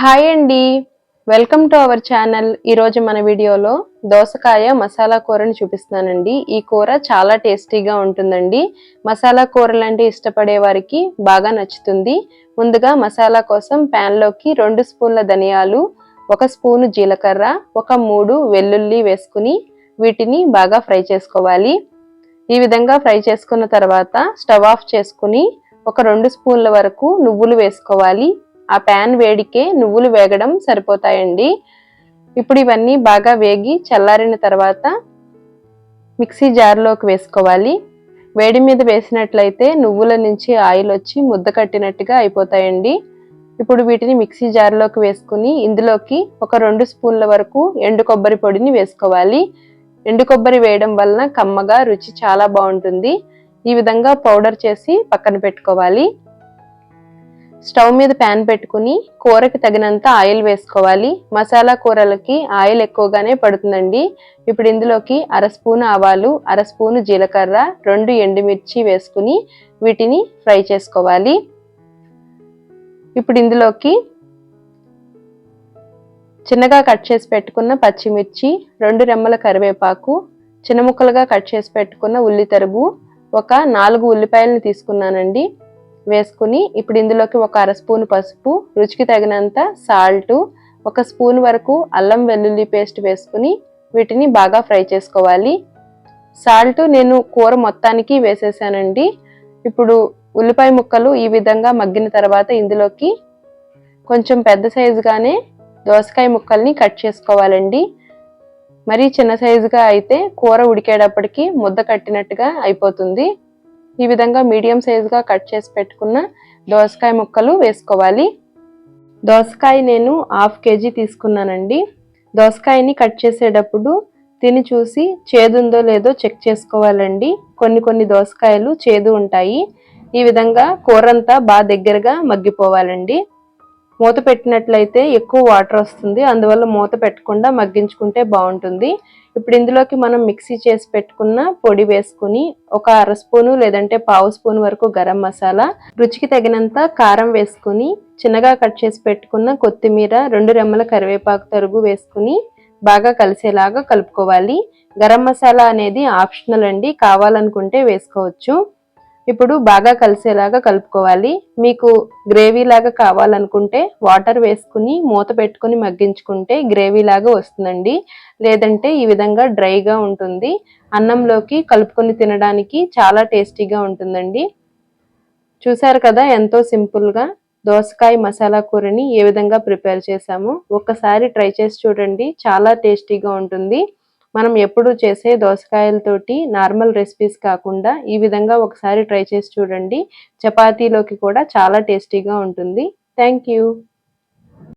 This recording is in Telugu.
హాయ్ అండి. Welcome to our channel. ఈరోజు మన వీడియోలో దోసకాయ మసాలా కూరని చూపిస్తున్నానండి. ఈ కూర చాలా టేస్టీగా ఉంటుందండి. మసాలా కూరలు అంటే ఇష్టపడే వారికి బాగా నచ్చుతుంది. ముందుగా మసాలా కోసం ప్యాన్లోకి రెండు స్పూన్ల ధనియాలు ఒక స్పూను జీలకర్ర ఒక మూడు వెల్లుల్లి వేసుకుని వీటిని బాగా ఫ్రై చేసుకోవాలి. ఈ విధంగా ఫ్రై చేసుకున్న తర్వాత స్టవ్ ఆఫ్ చేసుకుని ఒక రెండు స్పూన్ల వరకు నువ్వులు వేసుకోవాలి. ఆ ప్యాన్ వేడికే నువ్వులు వేగడం సరిపోతాయండి. ఇప్పుడు ఇవన్నీ బాగా వేగి చల్లారిన తర్వాత మిక్సీ జార్లోకి వేసుకోవాలి. వేడి మీద వేసినట్లయితే నువ్వుల నుంచి ఆయిల్ వచ్చి ముద్ద కట్టినట్టుగా అయిపోతాయండి. ఇప్పుడు వీటిని మిక్సీ జార్లోకి వేసుకుని ఇందులోకి ఒక రెండు స్పూన్ల వరకు ఎండు కొబ్బరి పొడిని వేసుకోవాలి. ఎండు కొబ్బరి వేయడం వలన కమ్మగా రుచి చాలా బాగుంటుంది. ఈ విధంగా పౌడర్ చేసి పక్కన పెట్టుకోవాలి. స్టవ్ మీద ప్యాన్ పెట్టుకుని కూరకి తగినంత ఆయిల్ వేసుకోవాలి. మసాలా కూరలకి ఆయిల్ ఎక్కువగానే పడుతుందండి. ఇప్పుడు ఇందులోకి అర స్పూన్ ఆవాలు అర స్పూన్ జీలకర్ర రెండు ఎండుమిర్చి వేసుకుని వీటిని ఫ్రై చేసుకోవాలి. ఇప్పుడు ఇందులోకి చిన్నగా కట్ చేసి పెట్టుకున్న పచ్చిమిర్చి రెండు రెమ్మల కరివేపాకు చిన్న ముక్కలుగా కట్ చేసి పెట్టుకున్న ఉల్లి తరుగు ఒక నాలుగు ఉల్లిపాయలను తీసుకున్నానండి. వేసుకుని ఇప్పుడు ఇందులోకి ఒక అర స్పూన్ పసుపు రుచికి తగినంత సాల్ట్ ఒక స్పూన్ వరకు అల్లం వెల్లుల్లి పేస్ట్ వేసుకుని వీటిని బాగా ఫ్రై చేసుకోవాలి. సాల్ట్ నేను కూర మొత్తానికి వేసేసానండి. ఇప్పుడు ఉల్లిపాయ ముక్కలు ఈ విధంగా మగ్గిన తర్వాత ఇందులోకి కొంచెం పెద్ద సైజుగానే దోసకాయ ముక్కల్ని కట్ చేసుకోవాలండి. మరీ చిన్న సైజుగా అయితే కూర ఉడికేటప్పటికి ముద్ద కట్టినట్టుగా అయిపోతుంది. ఈ విధంగా మీడియం సైజుగా కట్ చేసి పెట్టుకున్న దోసకాయ ముక్కలు వేసుకోవాలి. దోసకాయ నేను హాఫ్ కేజీ తీసుకున్నానండి. దోసకాయని కట్ చేసేటప్పుడు తిని చూసి చేదుందో లేదో చెక్ చేసుకోవాలండి. కొన్ని కొన్ని దోసకాయలు చేదు ఉంటాయి. ఈ విధంగా కూరంతా బాగా దగ్గరగా మగ్గిపోవాలండి. మూత పెట్టినట్లయితే ఎక్కువ వాటర్ వస్తుంది. అందువల్ల మూత పెట్టకుండా మగ్గించుకుంటే బాగుంటుంది. ఇప్పుడు ఇందులోకి మనం మిక్సీ చేసి పెట్టుకున్న పొడి వేసుకుని ఒక అర స్పూను లేదంటే పావు స్పూన్ వరకు గరం మసాలా రుచికి తగినంత కారం వేసుకుని చిన్నగా కట్ చేసి పెట్టుకున్న కొత్తిమీర రెండు రెమ్మల కరివేపాకు తరుగు వేసుకుని బాగా కలిసేలాగా కలుపుకోవాలి. గరం మసాలా అనేది ఆప్షనల్ అండి. కావాలనుకుంటే వేసుకోవచ్చు. ఇప్పుడు బాగా కలిసేలాగా కలుపుకోవాలి. మీకు గ్రేవీ లాగా కావాలనుకుంటే వాటర్ వేసుకుని మూత పెట్టుకుని మగ్గించుకుంటే గ్రేవీ లాగా వస్తుందండి. లేదంటే ఈ విధంగా డ్రైగా ఉంటుంది. అన్నంలోకి కలుపుకొని తినడానికి చాలా టేస్టీగా ఉంటుందండి. చూసారు కదా ఎంతో సింపుల్గా దోసకాయ మసాలా కూరని ఏ విధంగా ప్రిపేర్ చేశాము. ఒక్కసారి ట్రై చేసి చూడండి. చాలా టేస్టీగా ఉంటుంది. మనం ఎప్పుడు చేసే దోసకాయలతోటి నార్మల్ రెసిపీస్ కాకుండా ఈ విధంగా ఒకసారి ట్రై చేసి చూడండి. చపాతీలోకి కూడా చాలా టేస్టీగా ఉంటుంది. Thank you.